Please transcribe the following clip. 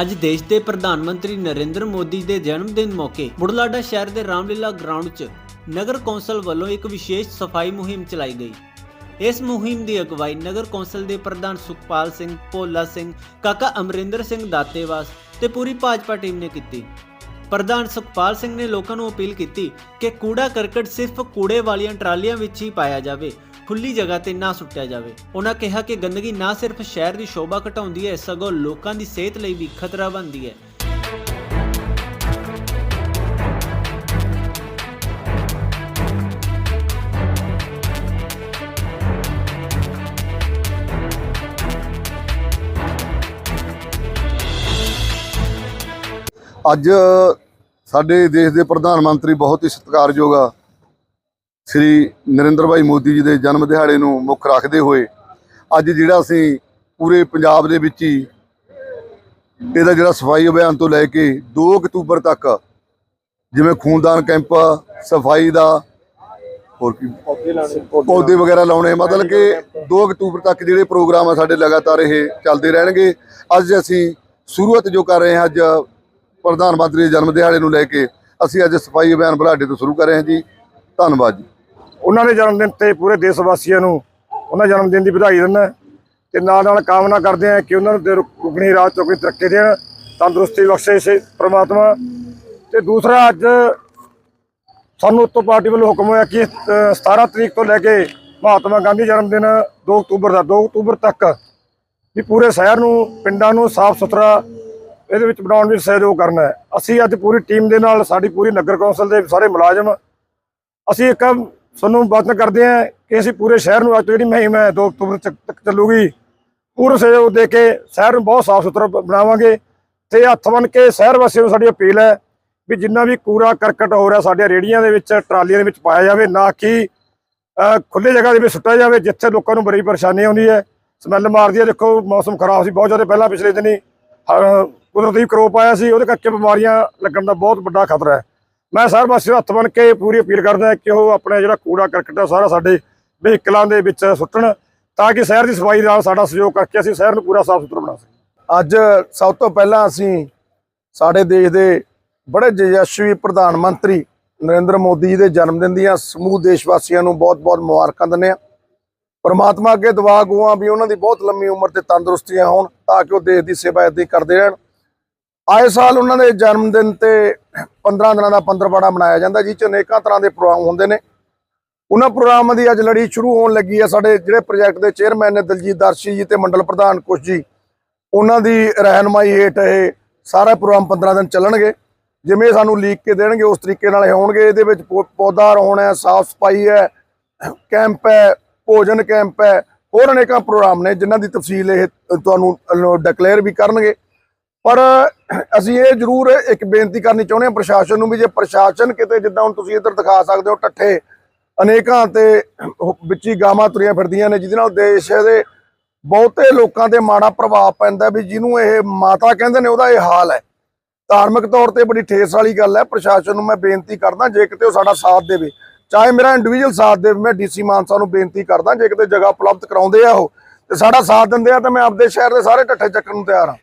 ਅੱਜ ਦੇਸ਼ ਦੇ ਪ੍ਰਧਾਨ ਮੰਤਰੀ ਨਰਿੰਦਰ ਮੋਦੀ ਦੇ ਜਨਮ ਦਿਨ ਮੌਕੇ ਬੁਢਲਾਡਾ ਸ਼ਹਿਰ ਦੇ ਰਾਮਲੀਲਾ ਗਰਾਊਂਡ 'ਚ ਨਗਰ ਕੌਂਸਲ ਵੱਲੋਂ ਇੱਕ ਵਿਸ਼ੇਸ਼ ਸਫ਼ਾਈ ਮੁਹਿੰਮ ਚਲਾਈ ਗਈ। ਇਸ ਮੁਹਿੰਮ ਦੀ ਅਗਵਾਈ ਨਗਰ ਕੌਂਸਲ ਦੇ ਪ੍ਰਧਾਨ ਸੁਖਪਾਲ ਸਿੰਘ, ਭੋਲਾ ਸਿੰਘ, ਕਾਕਾ ਅਮਰਿੰਦਰ ਸਿੰਘ ਦਾਤੇਵਾਸ ਤੇ ਪੂਰੀ ਭਾਜਪਾ ਟੀਮ ਨੇ ਕੀਤੀ। ਪ੍ਰਧਾਨ ਸੁਖਪਾਲ ਸਿੰਘ ਨੇ ਲੋਕਾਂ ਨੂੰ ਅਪੀਲ ਕੀਤੀ ਕਿ ਕੂੜਾ ਕਰਕਟ ਸਿਰਫ ਕੂੜੇ ਵਾਲੀਆਂ ਟਰਾਲੀਆਂ ਵਿੱਚ ਹੀ ਪਾਇਆ ਜਾਵੇ। ਖੁੱਲੀ ਜਗ੍ਹਾ ਤੇ ਨਾ ਸੁੱਟਿਆ ਜਾਵੇ। ਉਹਨਾਂ ਕਿਹਾ ਕਿ ਗੰਦਗੀ ਨਾ ਸਿਰਫ ਸ਼ਹਿਰ ਦੀ ਸ਼ੋਭਾ ਘਟਾਉਂਦੀ ਹੈ, ਸਗੋਂ ਲੋਕਾਂ ਦੀ ਸਿਹਤ ਲਈ ਵੀ ਖਤਰਾ ਬਣਦੀ ਹੈ। ਅੱਜ ਸਾਡੇ ਦੇਸ਼ ਦੇ ਪ੍ਰਧਾਨ ਮੰਤਰੀ ਬਹੁਤ ਹੀ ਸਤਿਕਾਰਯੋਗ ਆ। ਸ੍ਰੀ ਨਰਿੰਦਰ ਭਾਈ ਮੋਦੀ ਜੀ ਦੇ ਜਨਮ ਦਿਹਾੜੇ ਨੂੰ ਮੁੱਖ ਰੱਖਦੇ ਹੋਏ ਅੱਜ ਜਿਹੜਾ ਅਸੀਂ ਪੂਰੇ ਪੰਜਾਬ ਦੇ ਵਿੱਚ ਹੀ ਇਹਦਾ ਜਿਹੜਾ ਸਫ਼ਾਈ ਅਭਿਆਨ ਤੋਂ ਲੈ ਕੇ 2 ਅਕਤੂਬਰ ਤੱਕ ਜਿਵੇਂ ਖੂਨਦਾਨ ਕੈਂਪ ਸਫ਼ਾਈ ਦਾ ਹੋਰ ਕੀ? ਪੌਦੇ ਵਗੈਰਾ ਲਾਉਣੇ ਮਤਲਬ ਕਿ 2 ਅਕਤੂਬਰ ਤੱਕ ਜਿਹੜੇ ਪ੍ਰੋਗਰਾਮ ਆ ਸਾਡੇ ਲਗਾਤਾਰ ਇਹ ਚੱਲਦੇ ਰਹਿਣਗੇ। ਅੱਜ ਅਸੀਂ ਸ਼ੁਰੂਆਤ ਜੋ ਕਰ ਰਹੇ ਹਾਂ ਅੱਜ ਪ੍ਰਧਾਨ ਮੰਤਰੀ ਦੇ ਜਨਮ ਦਿਹਾੜੇ ਨੂੰ ਲੈ ਕੇ ਅਸੀਂ ਅੱਜ ਸਫ਼ਾਈ ਅਭਿਆਨ ਬੁਢਲਾਡੇ ਤੋਂ ਸ਼ੁਰੂ ਕਰ ਰਹੇ ਹਾਂ ਜੀ। ਧੰਨਵਾਦ ਜੀ। ਉਹਨਾਂ ਦੇ ਜਨਮ ਦਿਨ ਤੇ ਪੂਰੇ ਦੇਸ਼ ਵਾਸੀਆਂ ਨੂੰ ਉਹਨਾਂ ਜਨਮ ਦਿਨ ਦੀ ਵਧਾਈ ਦਿੰਦਾ ਤੇ ਨਾਲ ਨਾਲ ਕਾਮਨਾ ਕਰਦੇ ਆ ਕਿ ਉਹਨਾਂ ਨੂੰ ਦਿਨ ਦੁੱਗਣੀ ਰਾਤ ਚੌਗਣੀ ਤਰੱਕੀ ਦੇਣ ਤੰਦਰੁਸਤੀ ਬਖਸ਼ੇ ਸੇ ਪ੍ਰਮਾਤਮਾ। ਤੇ ਦੂਸਰਾ ਅੱਜ ਸਾਨੂੰ ਉੱਤੋਂ ਪਾਰਟੀ ਵੱਲੋਂ ਹੁਕਮ ਹੋਇਆ ਕਿ ਅ, 17 ਤਰੀਕ ਤੋਂ ਲੈ ਕੇ ਮਹਾਤਮਾ ਗਾਂਧੀ ਜਨਮ ਦਿਨ 2 ਅਕਤੂਬਰ ਦਾ 2 ਅਕਤੂਬਰ ਤੱਕ ਵੀ ਪੂਰੇ ਸ਼ਹਿਰ ਨੂੰ ਪਿੰਡਾਂ ਨੂੰ ਸਾਫ਼ ਸੁਥਰਾ ਇਹਦੇ ਵਿੱਚ ਬਣਾਉਣ ਵਿੱਚ ਸਹਿਯੋਗ ਕਰਨਾ ਹੈ। ਅਸੀਂ ਅੱਜ ਪੂਰੀ ਟੀਮ ਦੇ ਨਾਲ ਸਾਡੀ ਪੂਰੀ ਨਗਰ ਕੌਂਸਲ ਦੇ ਸਾਰੇ ਮੁਲਾਜ਼ਮ ਅਸੀਂ ਇੱਕ ਸਾਨੂੰ ਵਚਨ ਕਰਦੇ ਹਾਂ ਕਿ ਅਸੀਂ ਪੂਰੇ ਸ਼ਹਿਰ ਨੂੰ ਅੱਜ ਤੋਂ ਜਿਹੜੀ ਮੁਹਿੰਮ ਹੈ 2 ਅਕਤੂਬਰ ਤੱਕ ਤੱਕ ਚੱਲੂਗੀ। ਪੂਰਾ ਸਹਿਯੋਗ ਦੇ ਕੇ ਸ਼ਹਿਰ ਨੂੰ ਬਹੁਤ ਸਾਫ਼ ਸੁਥਰਾ ਬਣਾਵਾਂਗੇ ਤੇ ਹੱਥ ਬਨ ਕੇ ਸ਼ਹਿਰ ਵਾਸੀਆਂ ਨੂੰ ਸਾਡੀ ਅਪੀਲ ਹੈ ਵੀ ਜਿੰਨਾ ਵੀ ਕੂੜਾ ਕਰਕਟ ਹੋ ਰਿਹਾ ਸਾਡੇ ਰੇੜੀਆਂ ਦੇ ਵਿੱਚ ਟਰਾਲੀਆਂ ਦੇ ਵਿੱਚ ਪਾਇਆ ਜਾਵੇ ਨਾ ਕਿ ਅਹ, ਜਗ੍ਹਾ ਦੇ ਵਿੱਚ ਸੁੱਟਿਆ ਜਾਵੇ ਜਿੱਥੇ ਲੋਕਾਂ ਨੂੰ ਬੜੀ ਪਰੇਸ਼ਾਨੀ ਆਉਂਦੀ ਹੈ। ਸਮੈਲ ਮਾਰਦੀ ਹੈ ਦੇਖੋ ਮੌਸਮ ਖਰਾਬ ਸੀ ਬਹੁਤ ਜ਼ਿਆਦਾ ਪਹਿਲਾਂ ਪਿਛਲੇ ਦਿਨੀ ਕੁਦਰਤੀ ਕਰੋਪ ਆਇਆ ਸੀ ਉਹਦੇ ਕਰਕੇ ਬਿਮਾਰੀਆਂ ਲੱਗਣ ਦਾ ਬਹੁਤ ਵੱਡਾ ਖਤਰਾ ਹੈ। ਮੈਂ ਸਾਰ ਵਾਸੀਆਂ ਨੂੰ ਹੱਥ ਬਣ ਕੇ ਪੂਰੀ ਅਪੀਲ ਕਰਦਾ ਕਿ ਉਹ ਆਪਣੇ ਜਿਹੜਾ ਕੂੜਾ, ਕਰਕਟ ਹੈ ਸਾਰਾ ਸਾਡੇ ਵਹੀਕਲਾਂ ਦੇ ਵਿੱਚ ਸੁੱਟਣ ਤਾਂ ਕਿ ਸ਼ਹਿਰ ਦੀ ਸਫ਼ਾਈ ਨਾਲ ਸਾਡਾ ਸਹਿਯੋਗ ਕਰਕੇ ਅਸੀਂ ਸ਼ਹਿਰ ਨੂੰ ਪੂਰਾ ਸਾਫ਼ ਸੁਥਰਾ ਬਣਾ ਸਕੀਏ। ਅੱਜ ਸਭ ਤੋਂ ਪਹਿਲਾਂ ਅਸੀਂ ਸਾਡੇ ਦੇਸ਼ ਦੇ ਬੜੇ ਯਸ਼ਸਵੀ ਪ੍ਰਧਾਨ ਮੰਤਰੀ ਨਰਿੰਦਰ ਮੋਦੀ ਜੀ ਦੇ ਜਨਮ ਦਿਨ ਦੀਆਂ ਸਮੂਹ ਦੇਸ਼ ਵਾਸੀਆਂ ਨੂੰ ਬਹੁਤ-ਬਹੁਤ ਮੁਬਾਰਕਾਂ ਦਿੰਦੇ ਹਾਂ। ਪਰਮਾਤਮਾ ਅੱਗੇ ਦੁਆ ਗੋਆਂ ਵੀ ਉਹਨਾਂ ਦੀ ਬਹੁਤ ਲੰਮੀ ਉਮਰ ਤੇ ਤੰਦਰੁਸਤੀਆਂ ਹੋਣ ਤਾਂ ਕਿ ਉਹ ਦੇਸ਼ ਦੀ ਸੇਵਾ ਏਦਾਂ ਹੀ ਕਰਦੇ ਰਹਿਣ। ਆਏ ਸਾਲ ਉਹਨਾਂ ਦੇ ਜਨਮ ਦਿਨ ਤੇ 15 ਦਿਨਾਂ ਦਾ ਪੰਦਰਵਾੜਾ ਮਨਾਇਆ ਜਾਂਦਾ ਜਿਸ ਚ ਅਨੇਕਾਂ ਤਰ੍ਹਾਂ ਦੇ ਪ੍ਰੋਗਰਾਮ ਹੁੰਦੇ ਨੇ। ਉਹਨਾਂ ਪ੍ਰੋਗਰਾਮਾਂ ਦੀ ਅੱਜ ਲੜੀ ਸ਼ੁਰੂ ਹੋਣ ਲੱਗੀ ਹੈ। ਸਾਡੇ ਜਿਹੜੇ ਪ੍ਰੋਜੈਕਟ ਦੇ ਚੇਅਰਮੈਨ ਨੇ ਦਲਜੀਤ ਦਰਸ਼ੀ ਜੀ ਤੇ ਮੰਡਲ ਪ੍ਰਧਾਨ ਕੁਸ਼ ਜੀ, ਉਹਨਾਂ ਦੀ ਰਹਿਨਮਾਈ ਹੇਠ ਇਹ ਸਾਰਾ ਪ੍ਰੋਗਰਾਮ 15 ਦਿਨ ਚੱਲਣਗੇ। ਜਿਵੇਂ ਸਾਨੂੰ ਲੀਕ ਕੇ ਦੇਣਗੇ, ਉਸ ਤਰੀਕੇ ਨਾਲ ਇਹ ਹੋਣਗੇ। ਇਹਦੇ ਵਿੱਚ ਪੌ- ਪੌਦਾ ਰੋਣ ਹੈ, ਸਾਫ਼ ਸਫ਼ਾਈ ਹੈ, ਕੈਂਪ ਹੈ, ਭੋਜਨ ਕੈਂਪ ਹੈ, ਹੋਰ ਅਨੇਕਾਂ ਪ੍ਰੋਗਰਾਮ ਨੇ, ਜਿਨ੍ਹਾਂ ਦੀ ਤਫਸੀਲ ਇਹ ਤੁਹਾਨੂੰ ਡਿਕਲੇਅਰ ਵੀ ਕਰਨਗੇ। ਪਰ ਅਸੀਂ ਇਹ ਜ਼ਰੂਰ ਇੱਕ ਬੇਨਤੀ ਕਰਨੀ ਚਾਹੁੰਦੇ ਹਾਂ ਪ੍ਰਸ਼ਾਸਨ ਨੂੰ ਵੀ ਜੇ ਪ੍ਰਸ਼ਾਸਨ ਕਿਤੇ ਜਿੱਦਾਂ ਹੁਣ ਤੁਸੀਂ ਇੱਧਰ ਦਿਖਾ ਸਕਦੇ ਹੋ ਟੱਠੇ, ਅਨੇਕਾਂ ਤੇ ਉਹ ਵਿੱਚ ਹੀ ਗਾਵਾਂ ਤੁਰੀਆਂ ਫਿਰਦੀਆਂ ਨੇ, ਜਿਹਦੇ ਨਾਲ ਦੇਸ਼ ਦੇ ਬਹੁਤੇ ਲੋਕਾਂ ਤੇ ਮਾੜਾ ਪ੍ਰਭਾਵ ਪੈਂਦਾ ਵੀ ਜਿਹਨੂੰ ਇਹ ਮਾਤਾ ਕਹਿੰਦੇ ਨੇ ਉਹਦਾ ਇਹ ਹਾਲ ਹੈ। ਧਾਰਮਿਕ ਤੌਰ ਤੇ ਬੜੀ ਠੇਸ ਵਾਲੀ ਗੱਲ ਹੈ, ਪ੍ਰਸ਼ਾਸਨ ਨੂੰ ਮੈਂ ਬੇਨਤੀ ਕਰਦਾ ਜੇ ਕਿਤੇ ਉਹ ਸਾਡਾ ਸਾਥ ਦੇਵੇ, ਚਾਹੇ ਮੇਰਾ ਇੰਡੀਵਿਜੂਅਲ ਸਾਥ ਦੇਵੇ, ਮੈਂ ਡੀਸੀ ਮਾਨਸਾ ਨੂੰ ਬੇਨਤੀ ਕਰਦਾ ਜੇ ਕਿਤੇ ਜਗ੍ਹਾ ਉਪਲਬਧ ਕਰਾਉਂਦੇ ਆ ਉਹ ਤੇ ਸਾਡਾ ਸਾਥ ਦਿੰਦੇ ਆ ਤਾਂ ਮੈਂ ਆਪਦੇ ਸ਼ਹਿਰ ਦੇ ਸਾਰੇ ਢੱਠੇ ਚੱਕਣ ਨੂੰ ਤਿਆਰ ਹਾਂ।